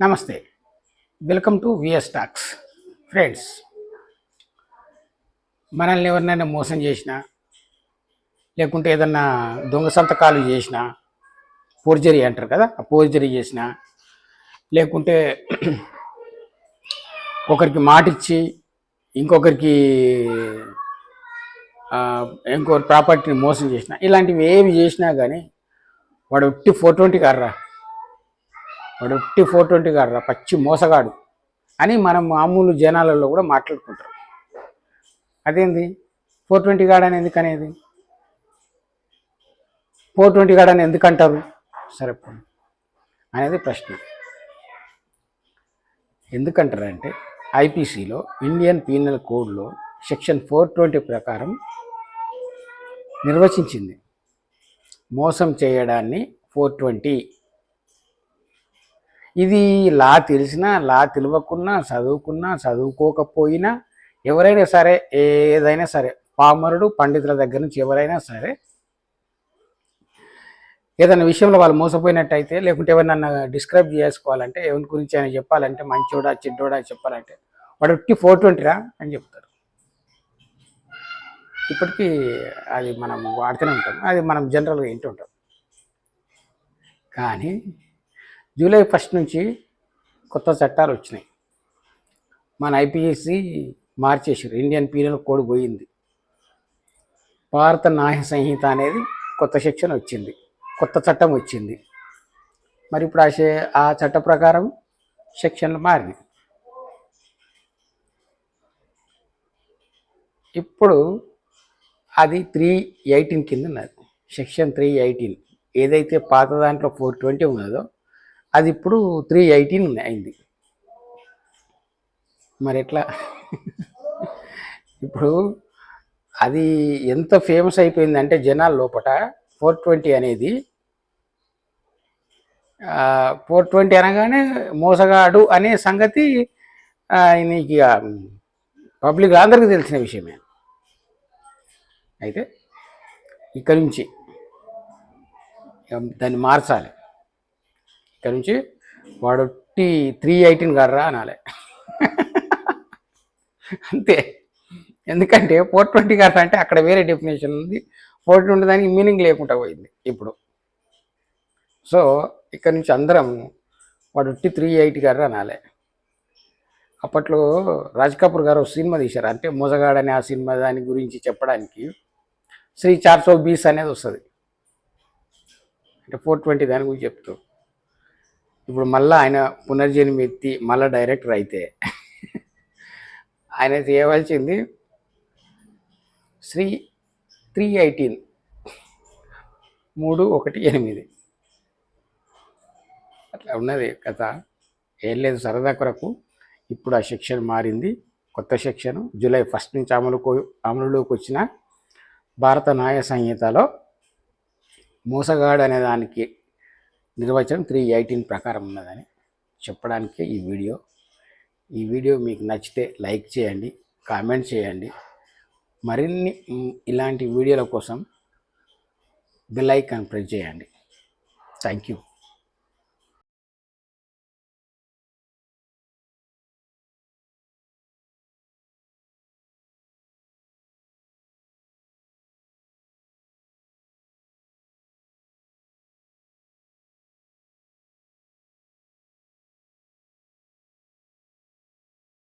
నమస్తే. Welcome to VS talks friends మనల్ని ఎవరినైనా మోసం చేసినా లేకుంటే ఏదన్నా దొంగ సంతకాలు చేసినా ఫోర్జరీ అంటారు కదా ఆ ఫోర్జరీ చేసినా లేకుంటే ఒకరికి మాటిచ్చి ఇంకొకరికి ఇంకో ఇంకొకరి ప్రాపర్టీని మోసం చేసినా ఇలాంటివి ఏవి చేసినా కానీ వాడు ఒట్టి ఫోర్ ట్వంటీ కార్రా వాడు ఒట్టి ఫోర్ ట్వంటీ కార్రా పచ్చి మోసగాడు అని మనం మామూలు జనాలలో కూడా మాట్లాడుకుంటారు. అదేంది? ఫోర్ ట్వంటీ గాడ్ అని ఎందుకనేది ఫోర్ ట్వంటీ గాడ్ అని ఎందుకంటారు సరే అనేది ప్రశ్న. ఎందుకంటారంటే ఐపీసీలో ఇండియన్ పీనల్ కోడ్లో సెక్షన్ ఫోర్ ట్వంటీ ప్రకారం నిర్వచించింది. మోసం చేయడాన్ని ఫోర్ ట్వంటీ ఇది లా తెలిసినా లా తెలియకున్నా చదువుకున్నా చదువుకోకపోయినా ఎవరైనా సరే ఏదైనా సరే పామరుడు పండితుల దగ్గర నుంచి ఎవరైనా సరే ఏదైనా విషయంలో వాళ్ళు మోసపోయినట్టయితే లేకుంటే ఎవరినన్నా డిస్క్రైబ్ చేసుకోవాలంటే ఎవరి గురించి ఆయన చెప్పాలంటే మంచోడా చెడ్డోడా చెప్పాలంటే వాడు ఉట్టి ఫోర్ ట్వంటీరా అని చెప్తారు. ఇప్పటికీ అది మనం వాడుతూనే ఉంటాం. అది మనం జనరల్గా వింటుంటాం కానీ జూలై ఫస్ట్ నుంచి కొత్త చట్టాలు వచ్చినాయి. మన ఐపీఎస్సి మార్చేసారు ఇండియన్ పీరియల్ కోడ్ పోయింది. భారత న్యాయ సంహిత అనేది కొత్త సెక్షన్ వచ్చింది. కొత్త చట్టం వచ్చింది. మరి ఇప్పుడు ఆ ఆ చట్ట ప్రకారం సెక్షన్లు మారినాయి. ఇప్పుడు అది త్రీ ఎయిటీన్ కింద ఉన్నది. Section three eighteen. ఏదైతే పాత దాంట్లో ఫోర్ ట్వంటీ ఉన్నదో అది ఇప్పుడు త్రీ ఎయిటీన్ అయింది. మరి ఎట్లా? ఇప్పుడు అది ఎంత ఫేమస్ అయిపోయిందంటే జనాల లోపల ఫోర్ ట్వంటీ అనేది ఫోర్ ట్వంటీ అనగానే మోసగాడు అనే సంగతి నీకు ఇక పబ్లిక్ అందరికీ తెలిసిన విషయమే. అయితే ఇక్కడి నుంచి దాన్ని మార్చాలి. ఇక్కడ నుంచి వాడు టీ త్రీ ఎయిటీన్ గారా అనాలి. అంతే. ఎందుకంటే ఫోర్ ట్వంటీ గారు అంటే అక్కడ వేరే డెఫినేషన్ ఉంది. ఫోర్ ట్వంటీ దానికి మీనింగ్ లేకుండా పోయింది ఇప్పుడు. సో ఇక్కడ నుంచి అందరం వాడు ఉట్టి త్రీ ఎయిటీ గారు అనాలి. అప్పట్లో రాజ్ కపూర్ గారు ఒక సినిమా తీశారు. అంటే మోసగాడని ఆ సినిమా దాని గురించి చెప్పడానికి శ్రీ చార్సో బీస్ అనేది వస్తుంది. అంటే ఫోర్ ట్వంటీ దాని గురించి చెప్తూ. ఇప్పుడు మళ్ళీ ఆయన పునర్జన్మ ఎత్తి మళ్ళీ డైరెక్టర్ అయితే ఆయన చేయవలసింది శ్రీ త్రీ ఎయిటీన్ మూడు ఒకటి ఎనిమిది. అట్లా ఉన్నది కథ. ఏం లేదు సరదా కొరకు ఇప్పుడు ఆ సెక్షన్ మారింది. కొత్త సెక్షన్ జూలై ఫస్ట్ నుంచి అమలుకు అమలులోకి వచ్చిన భారత న్యాయ సంహితలో మోసగాడు అనే దానికి నిర్వచనం త్రీ ఎయిటీన్ ప్రకారం ఉన్నదని చెప్పడానికి ఈ వీడియో. ఈ వీడియో మీకు నచ్చితే లైక్ చేయండి కామెంట్ చేయండి. మరిన్ని ఇలాంటి వీడియోల కోసం బెల్ ఐకాన్ ప్రెస్ చేయండి. Thank you.